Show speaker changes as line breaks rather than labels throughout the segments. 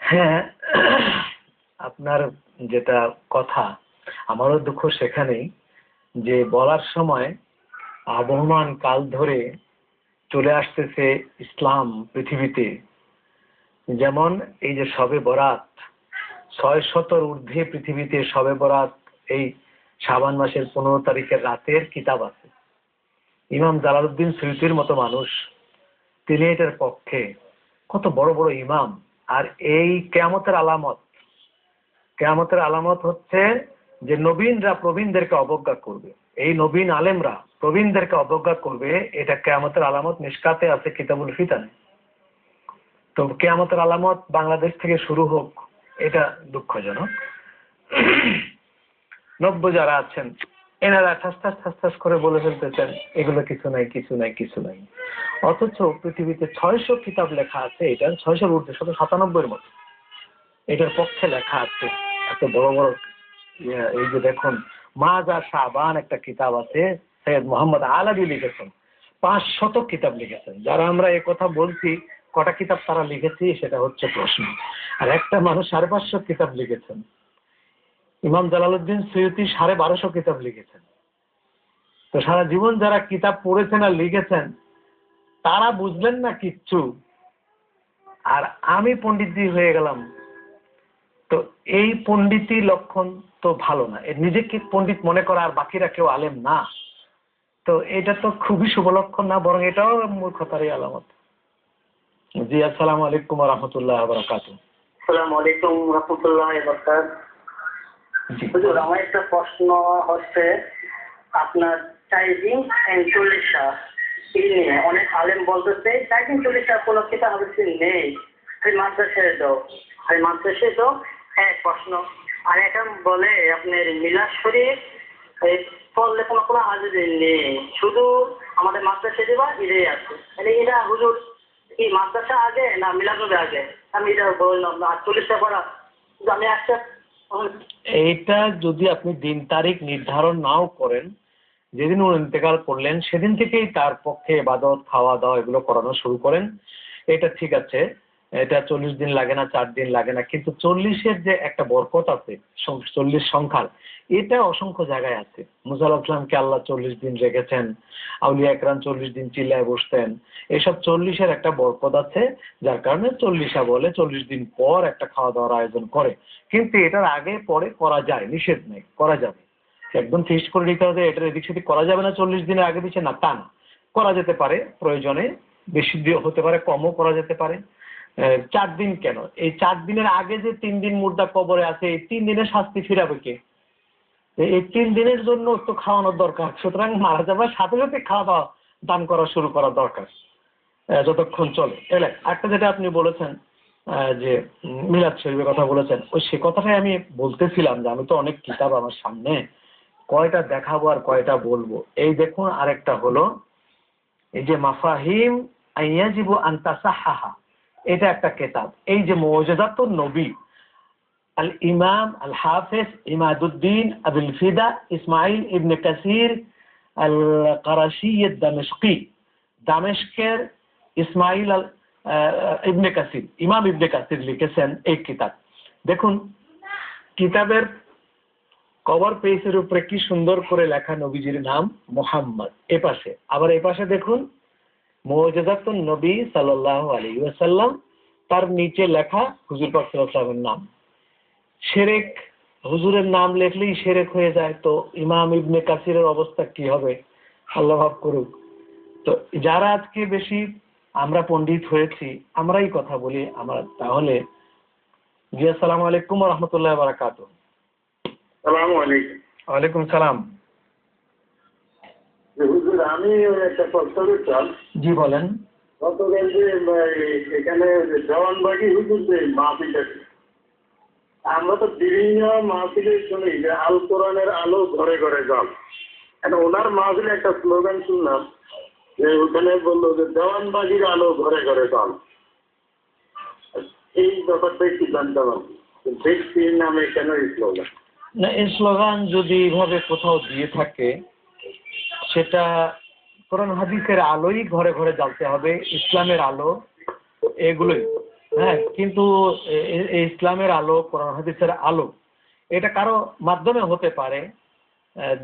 হ্যাঁ আপনার যেটা কথা, আমারও দুঃখ সেখানেই যে বলার সময় আবহমান কাল ধরে চলে আসতেছে ইসলাম পৃথিবীতে। যেমন এই যে শবে বরাত, ছয় শতর ঊর্ধ্বে পৃথিবীতে শবে বরাত এই শাবান মাসের পনেরো তারিখের রাতের কিতাব আছে। ইমাম জালালউদ্দিন সুইতির মতো মানুষ, তিনি এটার পক্ষে কত বড় বড় ইমাম। আর এই কেয়ামতের আলামত কেয়ামতের আলামত হচ্ছে যে নবীনরা প্রবীণদেরকে অবজ্ঞা করবে। এই নবীন আলেমরা প্রবীণদেরকে অবজ্ঞা করবে, এটা কেয়ামতের আলামত নিষ্কাতে আছে কিতাবুল ফিতানে। তো কেয়ামতের আলামত বাংলাদেশ থেকে শুরু হোক, এটা দুঃখজনক। নব্য যারা আছেন এনারা ঠাস ঠাস ঠাস ঠাস করে বলে ফেলতেছেন এগুলো কিছু নাই কিছু নাই কিছু নাই। অথচ পৃথিবীতে ছয়শো কিতাব লেখা আছে, এটা ছয়শোর ঊর্ধ্বে, শত সাতানব্বইয়ের মতো। এটার পক্ষে লেখা আছে, এত বড় বড় এই যে দেখুন, মাজা শাহবান একটা কিতাব আছে, সৈয়দ মোহাম্মদ আলাদি লিখেছেন, পাঁচ শত কিতাব লিখেছেন। যারা আমরা এ কথা বলছি, কটা কিতাব তারা লিখেছি, সেটা হচ্ছে প্রশ্ন। আর একটা মানুষ সাড়ে পাঁচশো কিতাব লিখেছেন। ইমাম জালালউদ্দিন সৈয়দি সাড়ে বারোশো কিতাব লিখেছেন। তো সারা জীবন যারা কিতাব পড়েছেন আর লিখেছেন, তারা বুঝলেন না কিচ্ছু। আর আমি পণ্ডিতজি হয়ে গেলাম। তো এই পণ্ডিতি লক্ষণ তো ভালো না। নিজেকে পণ্ডিত মনে করা আর বাকিরা কেউ আলেম না। তো এটা তো খুবই শুভ লক্ষণ না, বরং এটাও মূর্খতারই আলামত। জি, আসসালামু আলাইকুম রহমতুল্লাহ বারাকাত
আসসালামু আলাইকুম রহমতুল্লাহ বরকাত হুজুর, আমার একটা প্রশ্ন হচ্ছে আপনার টাইপিং এন্ড চল্লিশা এই নিয়ে। অনেক আলেম বলতেছে টাইপিং চল্লিশা কোনো কিতাব হাদিসে নেই। সেই মাদ্রাসায় দাও। সেই মাদ্রাসায় দাও হ্যাঁ প্রশ্ন। আর এটা বলে, আপনার মিলাদ শরীফ, এই পড়লে কোনো কোনো হাজির নেই। শুধু আমাদের মাদ্রাসা দিবা, এটাই আছে। মানে এটা, হুজুর, কি মাদ্রাসা আগে না মিলাদ আগে? আমি এটা বললাম না চল্লিশটা কিন্তু আমি একটা
এইটা যদি আপনি দিন তারিখ নির্ধারণ নাও করেন, যেদিন উনি ইন্তেকাল করলেন, সেদিন থেকেই তার পক্ষে এবাদত খাওয়া দাওয়া এগুলো করানো শুরু করেন। এটা ঠিক আছে। এটা চল্লিশ দিন লাগে না, চার দিন লাগে না, কিন্তু চল্লিশের যে একটা বরকত আছে চল্লিশ সংখ্যার, এটা অসংখ্য জায়গায় আছে। মুসাল ইসলামকে আল্লাহ চল্লিশ দিন রেখেছেন, আউলিয়া একরাম চল্লিশ দিন চিল্লায় বসতেন। এসব চল্লিশের একটা বরকত আছে, যার কারণে চল্লিশা বলে চল্লিশ দিন পর একটা খাওয়া দাওয়ার আয়োজন করে। কিন্তু এটার আগে পরে করা যায়, নিষেধ নেই, করা যাবে। একদম ফিক্সড করে নিতে হবে এটার এদিক সেদিক করা যাবে না, চল্লিশ দিনের আগে পিছিয়ে না, তা না। করা যেতে পারে, প্রয়োজনে, বেশি হতে পারে, কমও করা যেতে পারে। চার দিন কেন? এই চার দিনের আগে যে তিন দিন মুর্দা কবরে আছে, এই তিন দিনের শাস্তি ফিরাবে কে? এই- তিন দিনের জন্য তো খাওয়ানোর দরকার। সুতরাং মারা যাবার সাথে সাথে খাওয়া দাওয়া দান করা শুরু করা দরকার। যতক্ষণ চলে। এলে, একটা যেটা আপনি বলেছেন যে মিলাদ শরীফের কথা বলেছেন, ওই সে কথাটাই আমি বলতেছিলাম যে আমি তো অনেক কিতাব আমার সামনে, কয়টা দেখাবো আর কয়টা বলব। এই দেখুন আরেকটা হলো, এই যে, মাফাহিম আইয়াজিবু আন্তাসাহাহা। এটা একটা কেতাব। এই যে মৌজাদাতুন নবী। আল ইমাম, আল হাফেজ, ইমাদুদ্দিন, আবুল ফিদা, ইসমাইল ইবনে কাসির, আল কারাশি, দামেশকি। দামেশকের ইসমাইল আল ইবনে কাসির, ইমাম ইবনে কাসির লিখেছেন এই কিতাব। দেখুন, কিতাবের কভার পেজের উপরে কি সুন্দর করে লেখা নবীজির নাম মোহাম্মদ। এ পাশে। আবার এ পাশে দেখুন মৌজাদাতুন নবী সাল্লাল্লাহু আলাইহি ওয়াসাল্লাম তার নিচে লেখা হুজুর পাক নাম। শেরেক হুজুরের নাম লেখলেই শেরেক হয়ে যায়। তো ইমাম ইবনে কাসিরের অবস্থা কি হবে? আল্লাহ ভাব করুক। তো যারা আজকে বেশি আমরা পণ্ডিত হয়েছি আমরাই কথা বলি। আমরা তাহলে জি আসসালামু আলাইকুম রহমতুল্লাহ বারাকাত
সালামু আলাইকুম।
সালাম।
হুজুর আমি একটা প্রশ্ন করতাম
জি বলেন।
গতকাল যে এখানে জওয়ানবাগি হুজুর যে মাহফিল আমরা তো বিভিন্ন মাহফিলে শুনি যে আল কোরআনের আলো ঘরে ঘরে জল ওনার মাহফিলে একটা স্লোগান শুনলাম যে ওখানে বলল যে জওয়ানবাগির আলো ঘরে ঘরে জল এই ব্যাপারটাই কি জানতাম ব্যক্তির নামে কেন এই স্লোগান?
না এই স্লোগান যদি এইভাবে কোথাও দিয়ে থাকে সেটা কোরআন হাদিসের আলোই ঘরে ঘরে জ্বালতে হবে, ইসলামের আলো, এগুলোই। হ্যাঁ কিন্তু ইসলামের আলো, কোরআন হাদিসের আলো, এটা কারও মাধ্যমে হতে পারে।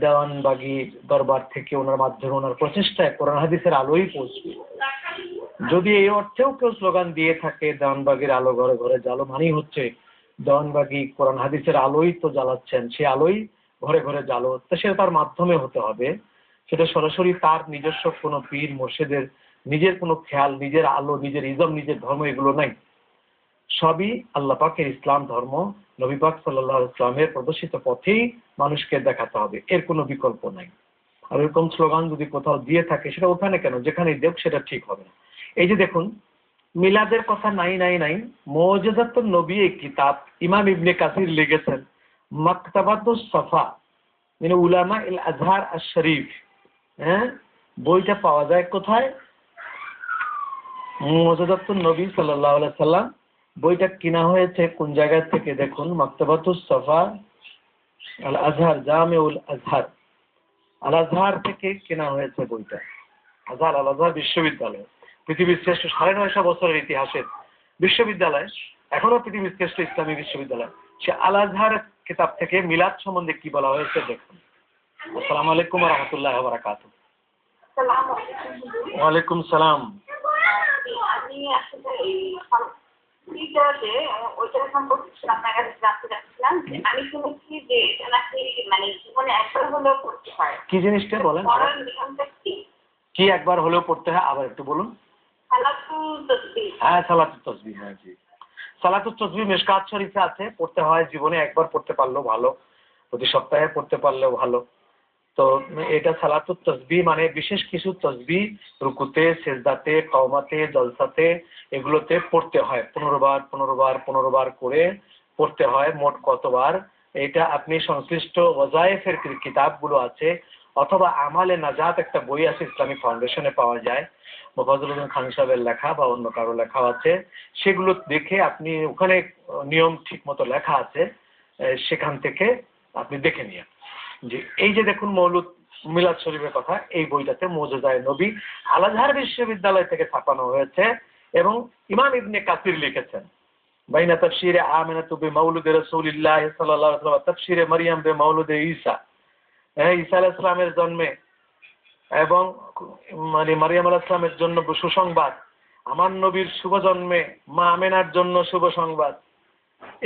দেওয়ানবাগি দরবার থেকে ওনার মাধ্যমে ওনার প্রচেষ্টায় কোরআন হাদিসের আলোই পৌঁছবে। যদি এই অর্থেও কেউ স্লোগান দিয়ে থাকে, দেওয়ানবাগির আলো ঘরে ঘরে জ্বালো, মানেই হচ্ছে দেওয়ানবাগি কোরআন হাদিসের আলোই তো জ্বালাচ্ছেন, সে আলোই ঘরে ঘরে জ্বালো, তো সে তার মাধ্যমে হতে হবে। সেটা সরাসরি তার নিজস্ব কোনো পীর, মোর্শেদের নিজের কোনো খেয়াল, নিজের আলো, নিজের ইজম, নিজের ধর্ম এগুলো নাই। সবই আল্লাহ পাকের ইসলাম ধর্ম, নবী পাক সাল্লাহ ইসলামের প্রদর্শিত পথেই মানুষকে দেখাতে হবে, এর কোনো বিকল্প নাই। আর এরকম স্লোগান যদি কোথাও দিয়ে থাকে, সেটা ওখানে কেন? যেখানে দেখ সেটা ঠিক হবে না। এই যে দেখুন, মিলাদের কথা নাই নাই নাই মৌজাদাতুন নবী এই কিতাব ইমাম ইবনে কাসির লিখেছেন মাকতাবাতুস সাফা মানে উলামা ইল আজহার আর শরীফ হ্যাঁ? বইটা পাওয়া যায় কোথায়? মৌজাদাতুন নবী আলাইহি সাল্লাম, বইটা কিনা হয়েছে কোন জায়গা থেকে দেখুন? সাফা আল আজহার জামিউল আজহার। আল আজহার থেকে কেনা হয়েছে বইটা। আজহার আল আজহার বিশ্ববিদ্যালয়। পৃথিবীর শ্রেষ্ঠ সাড়ে নয়শো বছরের ইতিহাসের বিশ্ববিদ্যালয়। এখনও পৃথিবীর শ্রেষ্ঠ ইসলামী বিশ্ববিদ্যালয়। সে আল আজহার কিতাব থেকে মিলাদ সম্বন্ধে কি বলা হয়েছে দেখুন। আসসালামু আলাইকুম রহমতুল্লাহ বারাকাত। ওয়ালাইকুম সালাম।
আমি আসলে এই ফিচারতে ওইটা সম্পর্কে আপনার কাছে জানতে চাচ্ছিলাম আমি শুনেছি যে এটা নাকি মানে জীবনে একবার হলেও করতে হয়
কি জিনিসটা বলেন?
কি
একবার হলেও পড়তে হয়? আবার একটু বলুন।
সালাতুল
হ্যাঁ সালাতুত তসবিহ হ্যাঁ জি। সালাতুত তসবিহ মিশকাত শরীফে আছে। পড়তে হয় জীবনে একবার পড়তে পারলেও ভালো। প্রতি সপ্তাহে পড়তে পারলেও ভালো। তো এটা সালাতুত তসবিহ মানে বিশেষ কিছু তসবিহ রুকুতে, সেজদাতে, কওমাতে, জলসাতে এগুলোতে পড়তে হয়। পনেরো বার পনেরো বার পনেরো বার করে পড়তে হয় মোট কতবার? এটা আপনি সংশ্লিষ্ট ওয়াজায়েফের কি- কিতাবগুলো আছে অথবা আমালে নাজাত একটা বই আছে ইসলামিক ফাউন্ডেশনে পাওয়া যায় মোফাজুল হোসেন খান সাহেবের লেখা বা অন্য কারও লেখা আছে। সেগুলো দেখে আপনি ওখানে নিয়ম ঠিক মতো লেখা আছে সেখান থেকে আপনি দেখে নিয়ে যে এই যে দেখুন মৌলুদ মিলাদ শরীফের কথা, এই বইটাতে মৌজুদায় নবী আলাজহার বিশ্ববিদ্যালয় থেকে ছাপানো হয়েছে এবং ইমাম ইবনে কাসির লিখেছেন। বাইনা তফসিরে তাফসিরে আমিনাতু বিমাউলুদ রাসূলিল্লাহ সাল্লাল্লাহু আলাইহি ওয়াসাল্লাম, তাফসিরে মারইয়াম বিমাউলুদ ঈসা। হ্যাঁ ঈসা আলাইহিস সালামের জন্মে এবং মানে মারিয়াম আলাইহিস সালামের জন্য সুসংবাদ, আমার নবীর শুভ জন্মে মা আমেনার জন্য শুভ সংবাদ।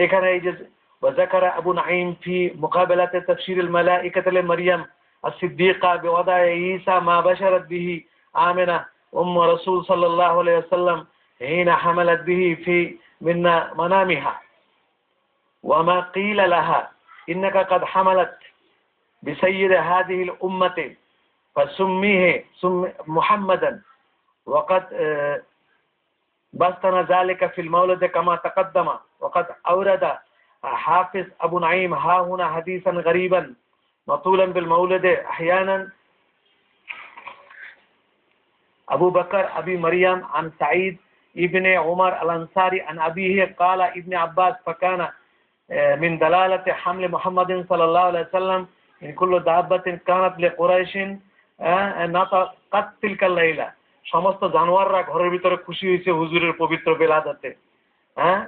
এখানে এই যে وذكر أبو نعيم في مقابلة تفسير الملائكة لمريم الصديقة بوضع عيسى ما بشرت به آمنة أم رسول صلى الله عليه وسلم حين حملت به في من منامها. وما قيل لها إنك قد حملت بسيد هذه الأمة فسميه سم محمدا. وقد آه، بسطنا ذلك في المولد كما تقدم. وقد أورد حافظ أبو نعيم ها هنا حديثا غريبا مطولا بالمولد أحيانا أبو بكر أبي مريم عن سعيد ابن عمر الأنصاري عن أبيه قال ابن عباس فكان آه، من دلالة حمل محمد صلى الله عليه وسلم إن كل دابة كانت لقريش آه، نطقت تلك الليلة সমস্ত জানোয়াররা ঘরের ভিতরে খুশি হয়েছে হুজুরের পবিত্র বেলাদাতে হ্যাঁ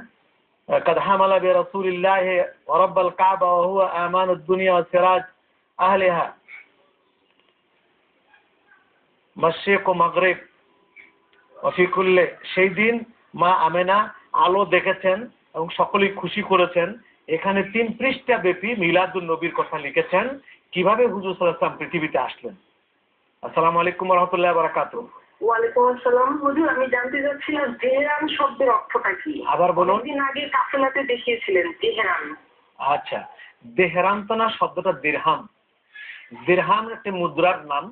قد حمل برسول الله ورب الكعبة وهو آمان الدنيا وسراج أهلها مشرق ومغرب وفي كل সেই দিন মা আমেনা আলো দেখেছেন এবং সকলেই খুশি করেছেন এখানে তিন পৃষ্ঠা ব্যাপী মিলাদুল নবীর কথা লিখেছেন কিভাবে হুজুর সাল্লাল্লাহু আলাইহি ওয়াসাল্লাম পৃথিবীতে আসলেন আসসালামু আলাইকুম রহমতুল্লাহ বারাকাতুহ
ওয়ালাইকুম আসসালাম। হুজুর আমি জানতে চাচ্ছিলাম তেহরান শব্দের অর্থটা কি?
আবার বলুন।
অনেকদিন আগে কাফেলাতে দেখিয়েছিলেন তেহরান
আচ্ছা দেহরাম তো না শব্দটা দিরহাম দিরহাম একটি মুদ্রার নাম।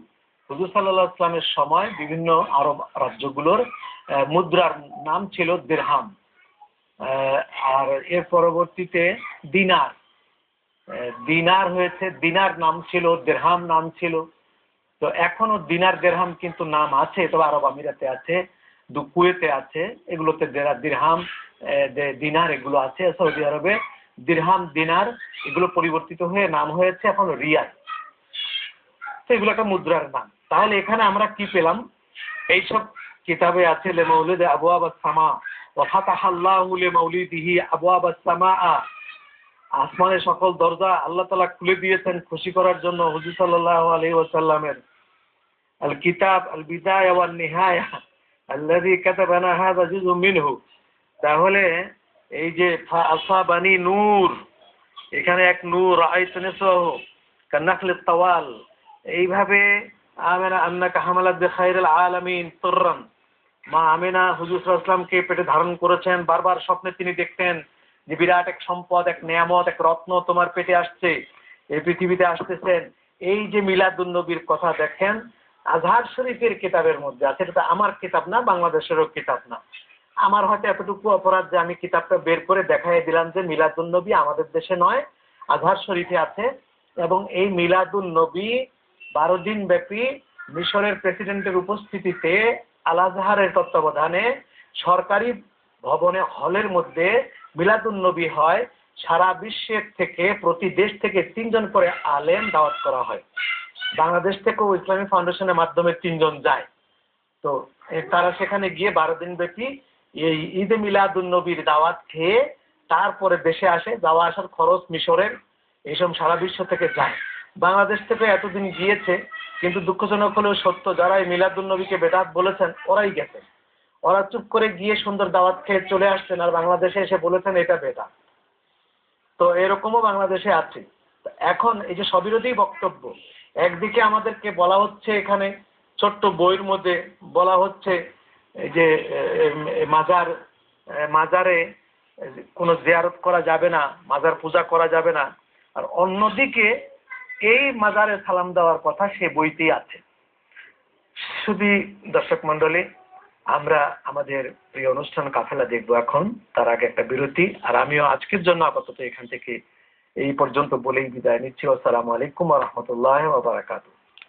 হুজুর সাল্লাহ ইসলামের সময় বিভিন্ন আরব রাজ্যগুলোর মুদ্রার নাম ছিল দিরহাম আর এর পরবর্তীতে দিনার। দিনার হয়েছে দিনার নাম ছিল দেরহাম নাম ছিল। তো এখনও দিনার দেড়হাম কিন্তু নাম আছে, তবে আরব আমিরাতে আছে দুপুরেতে আছে, এগুলোতে দিরহাম দিনার এগুলো আছে, সৌদি আরবে। দিরহাম, দিনার এগুলো পরিবর্তিত হয়ে নাম হয়েছে এখন রিয়াল তো এগুলো একটা মুদ্রার নাম। তাহলে এখানে আমরা কি পেলাম? এইসব কিতাবে আছে, লে মৌলিদ আবু আবাসমা আসমানের সকল দরজা আল্লাহ তালা খুলে দিয়েছেন খুশি করার জন্য হুজি সাল্লাহ আলহি ওসাল্লামের বিদায় ওয়ান নিহায়া আল্লাযী কাতাবানা হাযা জুজুম মিনহু তাহলে এই যে আসাবানি নূর, এখানে এক নূর আইতনেসহ কান্নাখলে তাওয়াল। এইভাবে আমেনা আন্নাকা হামালাত বিখাইরুল আলামিন তুররান। মা আমেনা হুজুর সাল্লাল্লাহু পেটে ধারণ করেছেন, বারবার স্বপ্নে তিনি দেখতেন যে বিরাট এক সম্পদ, এক নিয়ামত, এক রত্ন তোমার পেটে আসছে, এই পৃথিবীতে আসতেছেন। এই যে মিলাদুন নবীর কথা দেখেন আজহার শরীফের কিতাবের মধ্যে আছে। এটা আমার কিতাব না, বাংলাদেশেরও কিতাব না। আমার হয়তো এতটুকু অপরাধ যে আমি কিতাবটা বের করে দেখাই দিলাম যে মিলাদুন নবী আমাদের দেশে নয়, আজহার শরীফে আছে। এবং এই মিলাদুন নবী বারো দিন ব্যাপী মিশরের প্রেসিডেন্টের উপস্থিতিতে আল আজহারের তত্ত্বাবধানে সরকারি ভবনে, হলের মধ্যে মিলাদুন নবী হয়। সারা বিশ্বের থেকে, প্রতি দেশ থেকে তিনজন করে আলেম দাওয়াত করা হয়। বাংলাদেশ থেকেও ইসলামী ফাউন্ডেশনের মাধ্যমে তিনজন যায়। তো তারা সেখানে গিয়ে বারো দিন ব্যাপী এই ঈদে মিলাদুন নবীর দাওয়াত খেয়ে তারপরে দেশে আসে। যাওয়া আসার খরচ মিশরের এইসব সারা বিশ্ব থেকে যায়। বাংলাদেশ থেকে এতদিন গিয়েছে, কিন্তু দুঃখজনক হলেও সত্য, যারা এই মিলাদুন নবীকে বেদাত বলেছেন, ওরাই গেছেন ওরা চুপ করে গিয়ে সুন্দর দাওয়াত খেয়ে চলে আসছেন আর বাংলাদেশে এসে বলেছেন, এটা বেদাত। তো এরকমও বাংলাদেশে আছে। এখন এই যে স্ববিরোধী বক্তব্য একদিকে আমাদেরকে বলা হচ্ছে এখানে ছোট্ট বইয়ের মধ্যে বলা হচ্ছে যে মাজার মাজারে কোনো জিয়ারত করা যাবে না, মাজার পূজা করা যাবে না। আর অন্যদিকে এই মাজারে সালাম দেওয়ার কথা সে বইতেই আছে। শুধু দর্শক মন্ডলী আমরা আমাদের প্রিয় অনুষ্ঠান কাফেলা দেখব এখন, তার আগে একটা বিরতি, আর আমিও আজকের জন্য আপাতত এখান থেকে এই পর্যন্ত বলেই বিদায় নিচ্ছি। আসসালামু আলাইকুম রহমতুল্লাহ বারাকাতু